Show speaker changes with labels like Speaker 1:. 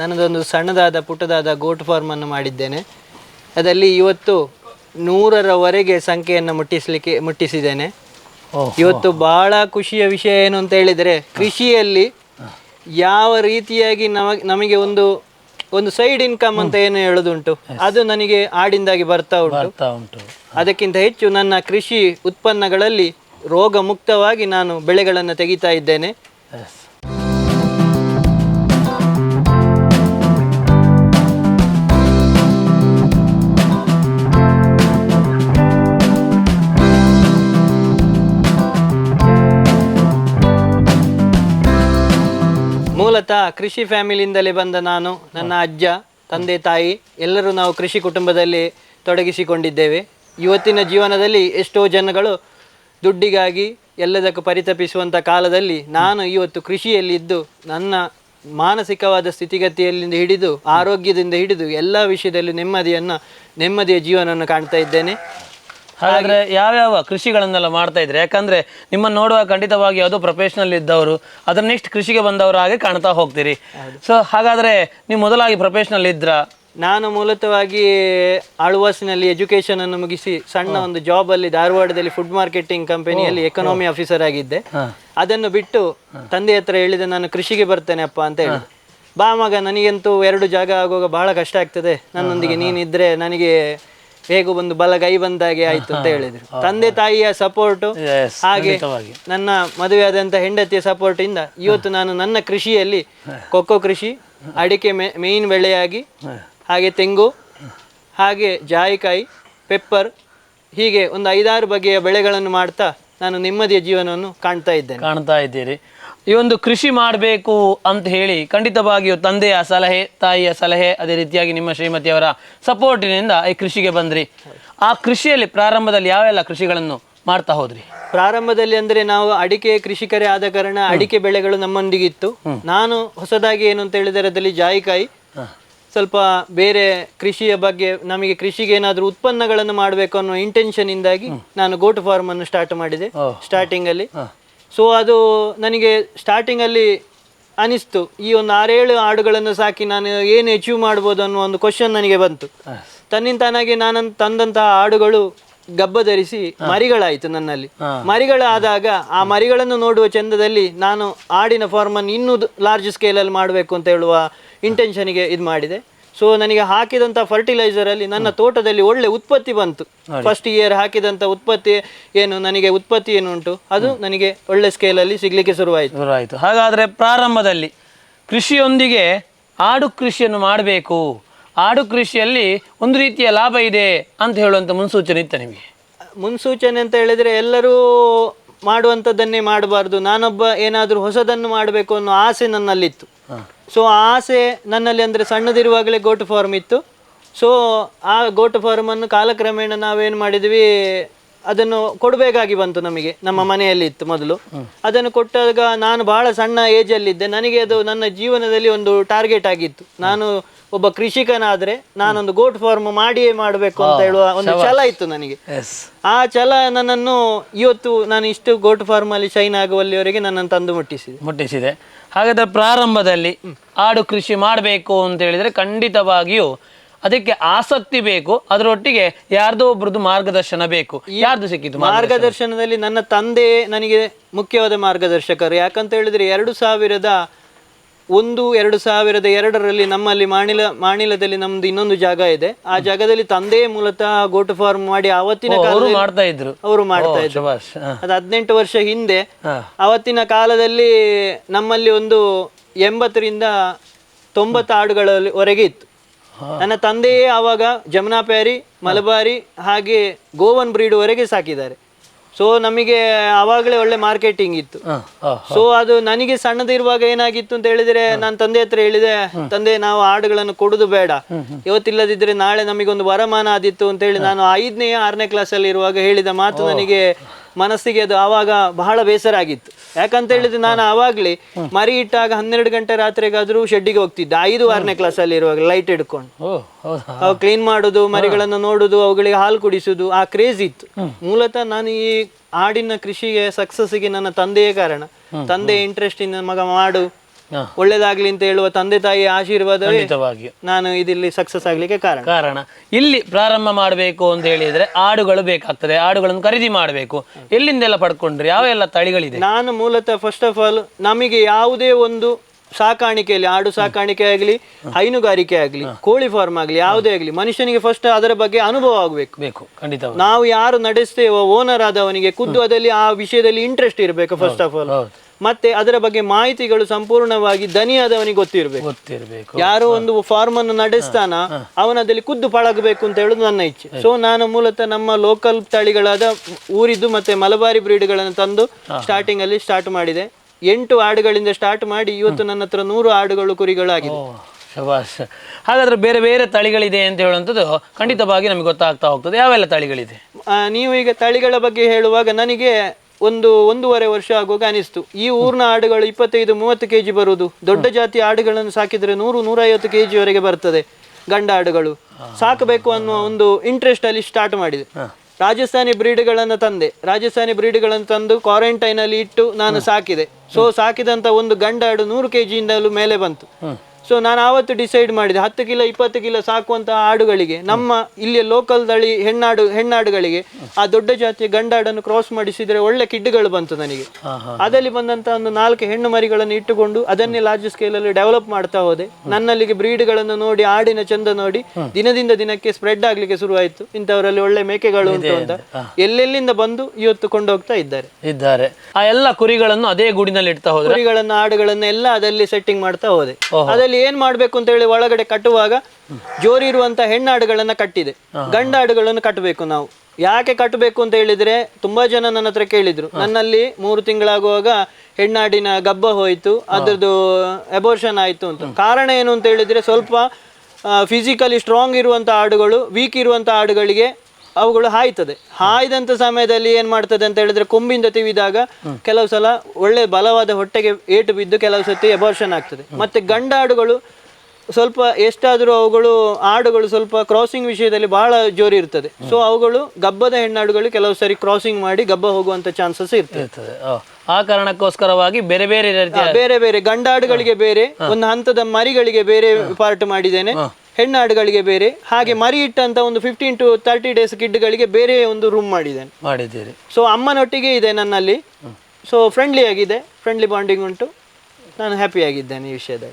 Speaker 1: ನನ್ನದೊಂದು ಸಣ್ಣದಾದ ಪುಟ್ಟದಾದ goat farm ಅನ್ನು ಮಾಡಿದ್ದೇನೆ. ಅದರಲ್ಲಿ ಇವತ್ತು ನೂರರವರೆಗೆ ಸಂಖ್ಯೆಯನ್ನು ಮುಟ್ಟಿಸಲಿಕ್ಕೆ ಮುಟ್ಟಿಸಿದ್ದೇನೆ. ಇವತ್ತು ಬಹಳ ಖುಷಿಯ ವಿಷಯ ಏನು ಅಂತ ಹೇಳಿದರೆ ಕೃಷಿಯಲ್ಲಿ ಯಾವ ರೀತಿಯಾಗಿ ನಮಗೆ ನಮಗೆ ಒಂದು ಒಂದು ಸೈಡ್ ಇನ್ಕಮ್ ಅಂತ ಏನು ಹೇಳೋದುಂಟು ಅದು ನನಗೆ ಆಡಿಂದಾಗಿ ಬರ್ತಾ ಉಂಟು.
Speaker 2: ಬರ್ತಾ ಉಂಟು.
Speaker 1: ಅದಕ್ಕಿಂತ ಹೆಚ್ಚು ನನ್ನ ಕೃಷಿ ಉತ್ಪನ್ನಗಳಲ್ಲಿ ರೋಗ ಮುಕ್ತವಾಗಿ ನಾನು ಬೆಳೆಗಳನ್ನು ತೆಗಿತಾ ಇದ್ದೇನೆ. ಮೂಲತಃ ಕೃಷಿ ಫ್ಯಾಮಿಲಿಯಿಂದಲೇ ಬಂದ ನಾನು, ನನ್ನ ಅಜ್ಜ, ತಂದೆ, ತಾಯಿ, ಎಲ್ಲರೂ ನಾವು ಕೃಷಿ ಕುಟುಂಬದಲ್ಲಿ ತೊಡಗಿಸಿಕೊಂಡಿದ್ದೇವೆ. ಇವತ್ತಿನ ಜೀವನದಲ್ಲಿ ಎಷ್ಟೋ ಜನಗಳು ದುಡ್ಡಿಗಾಗಿ ಎಲ್ಲದಕ್ಕೂ ಪರಿತಪಿಸುವಂಥ ಕಾಲದಲ್ಲಿ ನಾನು ಇವತ್ತು ಕೃಷಿಯಲ್ಲಿ ಇದ್ದು, ನನ್ನ ಮಾನಸಿಕವಾದ ಸ್ಥಿತಿಗತಿಯಲ್ಲಿಂದ ಹಿಡಿದು, ಆರೋಗ್ಯದಿಂದ ಹಿಡಿದು ಎಲ್ಲ ವಿಷಯದಲ್ಲೂ ನೆಮ್ಮದಿಯನ್ನು, ನೆಮ್ಮದಿಯ ಜೀವನವನ್ನು ಕಾಣ್ತಾ ಇದ್ದೇನೆ.
Speaker 2: ಹಾಗಾದ್ರೆ ಯಾವ್ಯಾವ ಕೃಷಿಗಳನ್ನೆಲ್ಲ ಮಾಡ್ತಾ ಇದ್ರೆ? ಯಾಕಂದ್ರೆ ನಿಮ್ಮ ನೋಡುವ ಖಂಡಿತವಾಗಿ ಯಾವುದೋ ಪ್ರೊಫೆಷನಲ್ ಇದ್ದವರು ಅದ್ರ ನೆಕ್ಸ್ಟ್ ಕೃಷಿಗೆ ಬಂದವರು ಹಾಗೆ ಕಾಣ್ತಾ ಹೋಗ್ತೀರಿ. ಸೊ ಹಾಗಾದ್ರೆ ನೀವು ಮೊದಲಾಗಿ ಪ್ರೊಫೆಷನಲ್ ಇದ್ರ?
Speaker 1: ನಾನು ಮೂಲತವಾಗಿ ಆಳ್ವಾಸಿನಲ್ಲಿ ಎಜುಕೇಶನ್ ಅನ್ನು ಮುಗಿಸಿ ಸಣ್ಣ ಒಂದು ಜಾಬ್ ಅಲ್ಲಿ ಧಾರವಾಡದಲ್ಲಿ ಫುಡ್ ಮಾರ್ಕೆಟಿಂಗ್ ಕಂಪನಿಯಲ್ಲಿ ಎಕನಾಮಿ ಆಫೀಸರ್ ಆಗಿದ್ದೆ. ಅದನ್ನು ಬಿಟ್ಟು ತಂದೆ ಹತ್ರ ಹೇಳಿದೆ ನಾನು ಕೃಷಿಗೆ ಬರ್ತೇನೆ ಅಪ್ಪ ಅಂತ ಹೇಳಿ. ಬಾ ಮಗ ನನಗಂತೂ ಎರಡು ಜಾಗ ಆಗುವಾಗ ಬಹಳ ಕಷ್ಟ ಆಗ್ತದೆ. ನನ್ನೊಂದಿಗೆ ನೀನಿದ್ರೆ ನನಗೆ ಹೇಗೂ ಒಂದು ಬಲಗೈ ಬಂದಾಗೆ ಆಯ್ತು ಅಂತ ಹೇಳಿದ್ರು. ತಂದೆ ತಾಯಿಯ ಸಪೋರ್ಟ್ ಹಾಗೆ ನನ್ನ ಮದುವೆಯಾದಂತ ಹೆಂಡತಿಯ ಸಪೋರ್ಟ್ ಇಂದ ಇವತ್ತು ನಾನು ನನ್ನ ಕೃಷಿಯಲ್ಲಿ ಕೊಕ್ಕೋ ಕೃಷಿ ಅಡಿಕೆ ಮೇನ್ ಬೆಳೆಯಾಗಿ ಹಾಗೆ ತೆಂಗು ಹಾಗೆ ಜಾಯಿಕಾಯಿ ಪೆಪ್ಪರ್ ಹೀಗೆ ಒಂದು ಐದಾರು ಬಗೆಯ ಬೆಳೆಗಳನ್ನು ಮಾಡ್ತಾ ನಾನು ನೆಮ್ಮದಿಯ ಜೀವನವನ್ನು ಕಾಣ್ತಾ ಇದ್ದೇನೆ.
Speaker 2: ಕಾಣ್ತಾ ಇದ್ದೀರಿ. ಈ ಒಂದು ಕೃಷಿ ಮಾಡಬೇಕು ಅಂತ ಹೇಳಿ ಖಂಡಿತವಾಗಿಯೂ ತಂದೆಯ ಸಲಹೆ ತಾಯಿಯ ಸಲಹೆ ಅದೇ ರೀತಿಯಾಗಿ ನಿಮ್ಮ ಶ್ರೀಮತಿಯವರ ಸಪೋರ್ಟಿನಿಂದ ಈ ಕೃಷಿಗೆ ಬಂದ್ರಿ. ಆ ಕೃಷಿಯಲ್ಲಿ ಪ್ರಾರಂಭದಲ್ಲಿ ಯಾವೆಲ್ಲ ಕೃಷಿಗಳನ್ನು ಮಾಡ್ತಾ ಹೋದ್ರಿ?
Speaker 1: ಪ್ರಾರಂಭದಲ್ಲಿ ಅಂದ್ರೆ ನಾವು ಅಡಿಕೆ ಕೃಷಿಕರೇ ಆದ ಕಾರಣ ಅಡಿಕೆ ಬೆಳೆಗಳು ನಮ್ಮೊಂದಿಗಿತ್ತು ನಾನು ಹೊಸದಾಗಿ ಏನು ಅಂತ ಹೇಳಿದರೆ ಅದರಲ್ಲಿ ಜಾಯಿಕಾಯಿ ಸ್ವಲ್ಪ ಬೇರೆ ಕೃಷಿಯ ಬಗ್ಗೆ ನಮಗೆ ಕೃಷಿಗೆ ಏನಾದರೂ ಉತ್ಪನ್ನಗಳನ್ನು ಮಾಡಬೇಕು ಅನ್ನೋ ಇಂಟೆನ್ಷನ್ ಇಂದಾಗಿ ನಾನು ಗೋಟು ಫಾರ್ಮ್ ಅನ್ನು ಸ್ಟಾರ್ಟ್ ಮಾಡಿದೆ ಸ್ಟಾರ್ಟಿಂಗ್ ಅಲ್ಲಿ. ಸೊ ಅದು ನನಗೆ ಸ್ಟಾರ್ಟಿಂಗ್ ಅಲ್ಲಿ ಅನಿಸ್ತು. ಈ ಒಂದು ಆರೇಳು ಆಡುಗಳನ್ನು ಸಾಕಿ ನಾನು ಏನು ಅಚೀವ್ ಮಾಡ್ಬೋದು ಅನ್ನೋ ಒಂದು ಕ್ವಶನ್ ನನಗೆ ಬಂತು. ತನ್ನಿಂತಾನಾಗಿ ನಾನು ತಂದಂತಹ ಆಡುಗಳು ಗಬ್ಬ ಧರಿಸಿ ಮರಿಗಳಾಯಿತು ನನ್ನಲ್ಲಿ. ಮರಿಗಳಾದಾಗ ಆ ಮರಿಗಳನ್ನು ನೋಡುವ ಚಂದದಲ್ಲಿ ನಾನು ಆಡಿನ ಫಾರ್ಮ್ ಅನ್ನು ಇನ್ನೂ ಲಾರ್ಜ್ ಸ್ಕೇಲಲ್ಲಿ ಮಾಡಬೇಕು ಅಂತ ಹೇಳುವ ಇಂಟೆನ್ಷನ್ಗೆ ಇದು ಮಾಡಿದೆ. ಸೊ ನನಗೆ ಹಾಕಿದಂಥ ಫರ್ಟಿಲೈಸರಲ್ಲಿ ನನ್ನ ತೋಟದಲ್ಲಿ ಒಳ್ಳೆ ಉತ್ಪತ್ತಿ ಬಂತು. ಫಸ್ಟ್ ಇಯರ್ ಹಾಕಿದಂಥ ಉತ್ಪತ್ತಿ ಏನು ನನಗೆ ಉತ್ಪತ್ತಿ ಏನು ಉಂಟು ಅದು ನನಗೆ ಒಳ್ಳೆ ಸ್ಕೇಲಲ್ಲಿ ಸಿಗ್ಲಿಕ್ಕೆ ಶುರುವಾಯಿತು.
Speaker 2: ಶುರುವಾಯಿತು. ಹಾಗಾದ್ರೆ ಪ್ರಾರಂಭದಲ್ಲಿ ಕೃಷಿಯೊಂದಿಗೆ ಆಡು ಕೃಷಿಯನ್ನು ಮಾಡಬೇಕು. ಆಡು ಕೃಷಿಯಲ್ಲಿ ಒಂದು ರೀತಿಯ ಲಾಭ ಇದೆ ಅಂತ ಹೇಳುವಂಥ ಮುನ್ಸೂಚನೆ ಇತ್ತ ನಿಮಗೆ?
Speaker 1: ಮುನ್ಸೂಚನೆ ಅಂತ ಹೇಳಿದರೆ ಎಲ್ಲರೂ ಮಾಡುವಂಥದ್ದನ್ನೇ ಮಾಡಬಾರ್ದು. ನಾನೊಬ್ಬ ಏನಾದರೂ ಹೊಸದನ್ನು ಮಾಡಬೇಕು ಅನ್ನೋ ಆಸೆ ನನ್ನಲ್ಲಿತ್ತು. ಸೊ ಆ ಆಸೆ ನನ್ನಲ್ಲಿ ಅಂದರೆ ಸಣ್ಣದಿರುವಾಗಲೇ ಗೋಟು ಫಾರ್ಮ್ ಇತ್ತು. ಸೊ ಆ ಗೋಟು ಫಾರ್ಮನ್ನು ಕಾಲಕ್ರಮೇಣ ನಾವೇನು ಮಾಡಿದ್ವಿ ಅದನ್ನು ಕೊಡಬೇಕಾಗಿ ಬಂತು ನಮಗೆ. ನಮ್ಮ ಮನೆಯಲ್ಲಿ ಇತ್ತು ಮೊದಲು. ಅದನ್ನು ಕೊಟ್ಟಾಗ ನಾನು ಬಹಳ ಸಣ್ಣ ಏಜಲ್ಲಿದ್ದೆ ನನಗೆ ಅದು ನನ್ನ ಜೀವನದಲ್ಲಿ ಒಂದು ಟಾರ್ಗೆಟ್ ಆಗಿತ್ತು. ನಾನು ಒಬ್ಬ ಕೃಷಿಕನಾದ್ರೆ ನಾನೊಂದು ಗೋಟ್ ಫಾರ್ಮ್ ಮಾಡಿಯೇ ಮಾಡಬೇಕು ಅಂತ ಹೇಳುವ ಒಂದು ಛಲ ಇತ್ತು ನನಗೆ. ಆ ಛಲ ನನ್ನನ್ನು ಇವತ್ತು ನಾನು ಇಷ್ಟು ಗೋಟ್ ಫಾರ್ಮ್ ಅಲ್ಲಿ ಶೈನ್ ಆಗುವಲ್ಲಿವರೆಗೆ ನನ್ನನ್ನು ತಂದು ಮುಟ್ಟಿಸಿದೆ.
Speaker 2: ಮುಟ್ಟಿಸಿದೆ. ಹಾಗಾದ್ರೆ ಪ್ರಾರಂಭದಲ್ಲಿ ಆಡು ಕೃಷಿ ಮಾಡಬೇಕು ಅಂತ ಹೇಳಿದ್ರೆ ಖಂಡಿತವಾಗಿಯೂ ಅದಕ್ಕೆ ಆಸಕ್ತಿ ಬೇಕು. ಅದರೊಟ್ಟಿಗೆ ಯಾರ್ದೋ ಒಬ್ರದ್ದು ಮಾರ್ಗದರ್ಶನ ಬೇಕು. ಯಾರ್ದು ಸಿಕ್ಕಿತು
Speaker 1: ಮಾರ್ಗದರ್ಶನದಲ್ಲಿ ನನ್ನ ತಂದೆ ನನಗೆ ಮುಖ್ಯವಾದ ಮಾರ್ಗದರ್ಶಕರು. ಯಾಕಂತ ಹೇಳಿದ್ರೆ ಎರಡು ಸಾವಿರದ ಒಂದು ಎರಡು ಸಾವಿರದ ಎರಡರಲ್ಲಿ ನಮ್ಮಲ್ಲಿ ಮಾಣಿಲ ಮಾಣಿಲದಲ್ಲಿ ನಮ್ದು ಇನ್ನೊಂದು ಜಾಗ ಇದೆ. ಆ ಜಾಗದಲ್ಲಿ ತಂದೆ ಮೂಲತಃ ಗೋಟು ಫಾರ್ಮ್ ಮಾಡಿ ಅವತ್ತಿನ
Speaker 2: ಅವರು
Speaker 1: ಕಾಲದಲ್ಲಿ
Speaker 2: ಮಾಡ್ತಾ ಇದ್ರು.
Speaker 1: ಅವರು ಮಾಡ್ತಾ ಇದ್ರು. ಅದು ಹದಿನೆಂಟು ವರ್ಷ ಹಿಂದೆ ಅವತ್ತಿನ ಕಾಲದಲ್ಲಿ ನಮ್ಮಲ್ಲಿ ಒಂದು ಎಂಬತ್ತರಿಂದ ತೊಂಬತ್ತು ಆಡುಗಳಲ್ಲಿ ವರೆಗೆ ಇತ್ತು. ನನ್ನ ತಂದೆಯೇ ಆವಾಗ ಜಮುನಾ ಪ್ಯಾರಿ ಮಲಬಾರಿ ಹಾಗೆ ಗೋವನ್ ಬ್ರೀಡ್ ವರೆಗೆ ಸಾಕಿದ್ದಾರೆ. ಸೊ ನಮಗೆ ಆವಾಗಲೇ ಒಳ್ಳೆ ಮಾರ್ಕೆಟಿಂಗ್ ಇತ್ತು. ಸೊ ಅದು ನನಗೆ ಸಣ್ಣದಿರುವಾಗ ಏನಾಗಿತ್ತು ಅಂತ ಹೇಳಿದ್ರೆ ನಾನು ತಂದೆ ಹತ್ರ ಹೇಳಿದೆ ತಂದೆ ನಾವು ಹಾಡುಗಳನ್ನು ಕೊಡುದು ಬೇಡ. ಇವತ್ತಿಲ್ಲದಿದ್ರೆ ನಾಳೆ ನಮಗೊಂದು ವರಮಾನ ಆದಿತ್ತು ಅಂತ ಹೇಳಿ ನಾನು ಐದನೇ ಆರನೇ ಕ್ಲಾಸಲ್ಲಿ ಇರುವಾಗ ಹೇಳಿದ ಮಾತು ನನಗೆ ಮನಸ್ಸಿಗೆ ಅದು ಆವಾಗ ಬಹಳ ಬೇಸರ ಆಗಿತ್ತು. ಯಾಕಂತ ಹೇಳಿದ್ರೆ ನಾನು ಆವಾಗಲೇ ಮರಿ ಇಟ್ಟಾಗ ಹನ್ನೆರಡು ಗಂಟೆ ರಾತ್ರಿಗಾದ್ರೂ ಶೆಡ್ಡಿಗೆ ಹೋಗ್ತಿದ್ದೆ. ಐದು ಆರನೇ ಕ್ಲಾಸಲ್ಲಿ ಇರುವಾಗ ಲೈಟ್ ಹಿಡ್ಕೊಂಡು. ಅವು ಕ್ಲೀನ್ ಮಾಡುದು ಮರಿಗಳನ್ನು ನೋಡುದು ಅವುಗಳಿಗೆ ಹಾಲು ಕುಡಿಸುದು ಆ ಕ್ರೇಜ್ ಇತ್ತು. ಮೂಲತಃ ನಾನು ಈ ಆಡಿನ ಕೃಷಿಗೆ ಸಕ್ಸಸ್ಗೆ ನನ್ನ ತಂದೆಯೇ ಕಾರಣ. ತಂದೆ ಇಂಟ್ರೆಸ್ಟ್ ಇಂದ ಮಗ ಮಾಡು. ಒಳ್ಳೇದಾಗ್ಲಿ ಅಂತ ಹೇಳುವ ತಂದೆ ತಾಯಿ ಆಶೀರ್ವಾದವೇ
Speaker 2: ಖಂಡಿತವಾಗಿಯೂ
Speaker 1: ನಾನು ಇದಿಲ್ಲಿ ಸಕ್ಸಸ್ ಆಗ್ಲಿಕ್ಕೆ ಕಾರಣ.
Speaker 2: ಕಾರಣ. ಇಲ್ಲಿ ಪ್ರಾರಂಭ ಮಾಡಬೇಕು ಅಂತ ಹೇಳಿದ್ರೆ ಆಡುಗಳು ಬೇಕಾಗ್ತದೆ ಆಡುಗಳನ್ನು ಖರೀದಿ ಮಾಡಬೇಕು. ಎಲ್ಲಿಂದೆಲ್ಲ ಪಡ್ಕೊಂಡ್ರಿ? ಯಾವ ಎಲ್ಲ ತಳಿಗಳಿದೆ?
Speaker 1: ನಾನು ಮೂಲತಃ ಫಸ್ಟ್ ಆಫ್ ಆಲ್ ನಮಗೆ ಯಾವುದೇ ಒಂದು ಸಾಕಾಣಿಕೆಯಲ್ಲಿ ಆಡು ಸಾಕಾಣಿಕೆ ಆಗಲಿ ಹೈನುಗಾರಿಕೆ ಆಗಲಿ ಕೋಳಿ ಫಾರ್ಮ್ ಆಗಲಿ ಯಾವುದೇ ಆಗಲಿ ಮನುಷ್ಯನಿಗೆ ಫಸ್ಟ್ ಅದರ ಬಗ್ಗೆ ಅನುಭವ ಆಗಬೇಕು.
Speaker 2: ಬೇಕು ಖಂಡಿತ
Speaker 1: ನಾವು ಯಾರು ನಡೆಸ್ತೇವೋ ಓನರ್ ಆದವನಿಗೆ ಖುದ್ದು ಅದಲ್ಲಿ ಆ ವಿಷಯದಲ್ಲಿ ಇಂಟ್ರೆಸ್ಟ್ ಇರಬೇಕು ಫಸ್ಟ್ ಆಫ್ ಆಲ್ ಮತ್ತೆ ಅದರ ಬಗ್ಗೆ ಮಾಹಿತಿಗಳು ಸಂಪೂರ್ಣವಾಗಿ ದನಿಯಾದವನಿಗೆ ಗೊತ್ತಿರಬೇಕು.
Speaker 2: ಗೊತ್ತಿರಬೇಕು.
Speaker 1: ಯಾರೋ ಒಂದು ಫಾರ್ಮ್ ಅನ್ನು ನಡೆಸ್ತಾನ ಅವನದಲ್ಲಿ ಖುದ್ದು ಪಳಗಬೇಕು ಅಂತ ಹೇಳುದು ನನ್ನ ಇಚ್ಛೆ. ಸೊ ನಾನು ಮೂಲತಃ ನಮ್ಮ ಲೋಕಲ್ ತಳಿಗಳಾದ ಊರಿದ್ದು ಮತ್ತೆ ಮಲಬಾರಿ ಬ್ರೀಡ್ಗಳನ್ನು ತಂದು ಸ್ಟಾರ್ಟಿಂಗ್ ಅಲ್ಲಿ ಸ್ಟಾರ್ಟ್ ಮಾಡಿದೆ. ಎಂಟು ಆಡುಗಳಿಂದ ಸ್ಟಾರ್ಟ್ ಮಾಡಿ ಇವತ್ತು ನನ್ನ ಹತ್ರ ನೂರು ಆಡುಗಳು ಕುರಿಗಳಾಗಿದೆ
Speaker 2: ಓ, ಶಬಾಷ್. ಹಾಗಾದ್ರೆ ಬೇರೆ ಬೇರೆ ತಳಿಗಳಿದೆ ಅಂತ ಹೇಳುವಂಥದ್ದು ಖಂಡಿತವಾಗಿ ನಮಗೆ ಗೊತ್ತಾಗ್ತಾ ಹೋಗ್ತದೆ. ಯಾವೆಲ್ಲ ತಳಿಗಳಿದೆ?
Speaker 1: ನೀವು ಈಗ ತಳಿಗಳ ಬಗ್ಗೆ ಹೇಳುವಾಗ ನನಗೆ ಒಂದು ಒಂದೂವರೆ ವರ್ಷ ಆಗುವಾಗ ಅನಿಸ್ತು. ಈ ಊರಿನ ಆಡುಗಳು ಇಪ್ಪತ್ತೈದು ಮೂವತ್ತು ಕೆಜಿ ಬರುವುದು. ದೊಡ್ಡ ಜಾತಿ ಆಡುಗಳನ್ನು ಸಾಕಿದ್ರೆ ನೂರು ನೂರೈವತ್ತು ಕೆ ಜಿವರೆಗೆ ಬರ್ತದೆ ಗಂಡ ಆಡುಗಳು. ಸಾಕಬೇಕು ಅನ್ನುವ ಒಂದು ಇಂಟ್ರೆಸ್ಟ್ ಅಲ್ಲಿ ಸ್ಟಾರ್ಟ್ ಮಾಡಿದೆ. ರಾಜಸ್ಥಾನಿ ಬ್ರೀಡ್ಗಳನ್ನು ತಂದೆ. ರಾಜಸ್ಥಾನಿ ಬ್ರೀಡ್ಗಳನ್ನು ತಂದು ಕ್ವಾರಂಟೈನ್ ಅಲ್ಲಿ ಇಟ್ಟು ನಾನು ಸಾಕಿದೆ. ಸೊ ಸಾಕಿದಂತ ಒಂದು ಗಂಡ ಆಡು ನೂರು ಕೆಜಿಯಿಂದಲೂ ಮೇಲೆ ಬಂತು. ಸೊ ನಾನು ಆವತ್ತು ಡಿಸೈಡ್ ಮಾಡಿದೆ ಹತ್ತು ಕಿಲೋ ಇಪ್ಪತ್ತು ಕಿಲೋ ಸಾಕುವಂತಹ ಆಡುಗಳಿಗೆ ನಮ್ಮ ಇಲ್ಲಿಯ ಲೋಕಲ್ ದಳಿ ಹೆಣ್ಣಾಡು ಹೆಣ್ಣಾಡುಗಳಿಗೆ ಆ ದೊಡ್ಡ ಜಾತಿಯ ಗಂಡಾಡನ್ನು ಕ್ರಾಸ್ ಮಾಡಿಸಿದ್ರೆ ಒಳ್ಳೆ ಕಿಡ್ಗಳು ಬಂತು ನನಗೆ. ಅದರಲ್ಲಿ ಬಂದಂತ ಒಂದು ನಾಲ್ಕು ಹೆಣ್ಣು ಮರಿಗಳನ್ನು ಇಟ್ಟುಕೊಂಡು ಅದನ್ನೇ ಲಾರ್ಜ್ ಸ್ಕೇಲ್ ಅಲ್ಲಿ ಡೆವಲಪ್ ಮಾಡ್ತಾ ಹೋದೆ. ನನ್ನಲ್ಲಿಗೆ ಬ್ರೀಡ್ಗಳನ್ನು ನೋಡಿ ಆಡಿನ ಚಂದ ನೋಡಿ ದಿನದಿಂದ ದಿನಕ್ಕೆ ಸ್ಪ್ರೆಡ್ ಆಗ್ಲಿಕ್ಕೆ ಶುರುವಾಯಿತು. ಇಂಥವರಲ್ಲಿ ಒಳ್ಳೆ ಮೇಕೆಗಳು ಉಂಟು ಅಂತ. ಎಲ್ಲೆಲ್ಲಿಂದ ಬಂದು ಇವತ್ತು ಕೊಂಡೋಗ್ತಾ ಇದ್ದಾರೆ.
Speaker 2: ಇದ್ದಾರೆ. ಆ ಎಲ್ಲ ಕುರಿಗಳನ್ನು ಅದೇ ಗೂಡಿನಲ್ಲಿ ಇಡ್ತಾ ಹೋದ್ರೆ?
Speaker 1: ಕುರಿಗಳನ್ನು ಆಡುಗಳನ್ನು ಎಲ್ಲ ಅದರಲ್ಲಿ ಸೆಟ್ಟಿಂಗ್ ಮಾಡ್ತಾ ಹೋದೆ. ಏನ್ ಮಾಡ್ಬೇಕು ಅಂತ ಹೇಳಿ ಒಳಗಡೆ ಕಟ್ಟುವಾಗ ಜೋರಿ ಇರುವಂತ ಹೆಣ್ಣಾಡುಗಳನ್ನ ಕಟ್ಟಿದೆ. ಗಂಡಾಡುಗಳನ್ನು ಕಟ್ಟಬೇಕು ನಾವು. ಯಾಕೆ ಕಟ್ಟಬೇಕು ಅಂತ ಹೇಳಿದ್ರೆ ತುಂಬಾ ಜನ ನನ್ನ ಹತ್ರ ಕೇಳಿದ್ರು. ನನ್ನಲ್ಲಿ ಮೂರು ತಿಂಗಳಾಗುವಾಗ ಹೆಣ್ಣಾಡಿನ ಗಬ್ಬ ಹೋಯ್ತು ಅದ್ರದ್ದು ಅಬೋರ್ಷನ್ ಆಯ್ತು ಅಂತ. ಕಾರಣ ಏನು ಅಂತ ಹೇಳಿದ್ರೆ ಸ್ವಲ್ಪ ಫಿಸಿಕಲಿ ಸ್ಟ್ರಾಂಗ್ ಇರುವಂತ ಆಡುಗಳು ವೀಕ್ ಇರುವಂತ ಆಡುಗಳಿಗೆ ಅವುಗಳು ಹಾಯ್ತದೆ. ಹಾಯ್ದಂತ ಸಮಯದಲ್ಲಿ ಏನ್ ಮಾಡ್ತದೆ ಅಂತ ಹೇಳಿದ್ರೆ ಕೊಂಬಿಂದ ತಿವಿದಾಗ ಕೆಲವು ಸಲ ಒಳ್ಳೆ ಬಲವಾದ ಹೊಟ್ಟೆಗೆ ಏಟು ಬಿದ್ದು ಕೆಲವು ಸತಿ ಎಬಾರ್ಷನ್ ಆಗ್ತದೆ. ಮತ್ತೆ ಗಂಡಾಡುಗಳು ಸ್ವಲ್ಪ ಎಷ್ಟಾದರೂ ಅವುಗಳು ಆಡುಗಳು ಸ್ವಲ್ಪ ಕ್ರಾಸಿಂಗ್ ವಿಷಯದಲ್ಲಿ ಬಹಳ ಜೋರಿ ಇರ್ತದೆ. ಸೊ ಅವುಗಳು ಗಬ್ಬದ ಹೆಣ್ಣಾಡುಗಳು ಕೆಲವು ಸರಿ ಕ್ರಾಸಿಂಗ್ ಮಾಡಿ ಗಬ್ಬ ಹೋಗುವಂತ ಚಾನ್ಸಸ್ ಇರ್ತದೆ.
Speaker 2: ಆ ಕಾರಣಕ್ಕೋಸ್ಕರವಾಗಿ ಬೇರೆ ಬೇರೆ
Speaker 1: ಬೇರೆ ಬೇರೆ ಗಂಡಾಡುಗಳಿಗೆ ಬೇರೆ ಒಂದು ಹಂತದ ಮರಿಗಳಿಗೆ ಬೇರೆ ಪಾರ್ಟ್ ಮಾಡಿದ್ದೇನೆ. ಹೆಣ್ಣಾಡುಗಳಿಗೆ ಬೇರೆ ಹಾಗೆ ಮರಿ ಇಟ್ಟಂತ ಒಂದು ಫಿಫ್ಟೀನ್ ಟು ತರ್ಟಿ ಡೇಸ್ ಕಿಡ್ಗಳಿಗೆ ಬೇರೆ ಒಂದು ರೂಮ್ ಮಾಡಿದ್ದೇನೆ.
Speaker 2: ಮಾಡಿದ್ದೀರಿ.
Speaker 1: ಸೊ ಅಮ್ಮನೊಟ್ಟಿಗೆ ಇದೆ ನನ್ನಲ್ಲಿ. ಸೊ ಫ್ರೆಂಡ್ಲಿ ಆಗಿದೆ ಫ್ರೆಂಡ್ಲಿ ಬಾಂಡಿಂಗ್ ಉಂಟು. ನಾನು ಹ್ಯಾಪಿ ಆಗಿದ್ದೇನೆ ಈ ವಿಷಯದಲ್ಲಿ.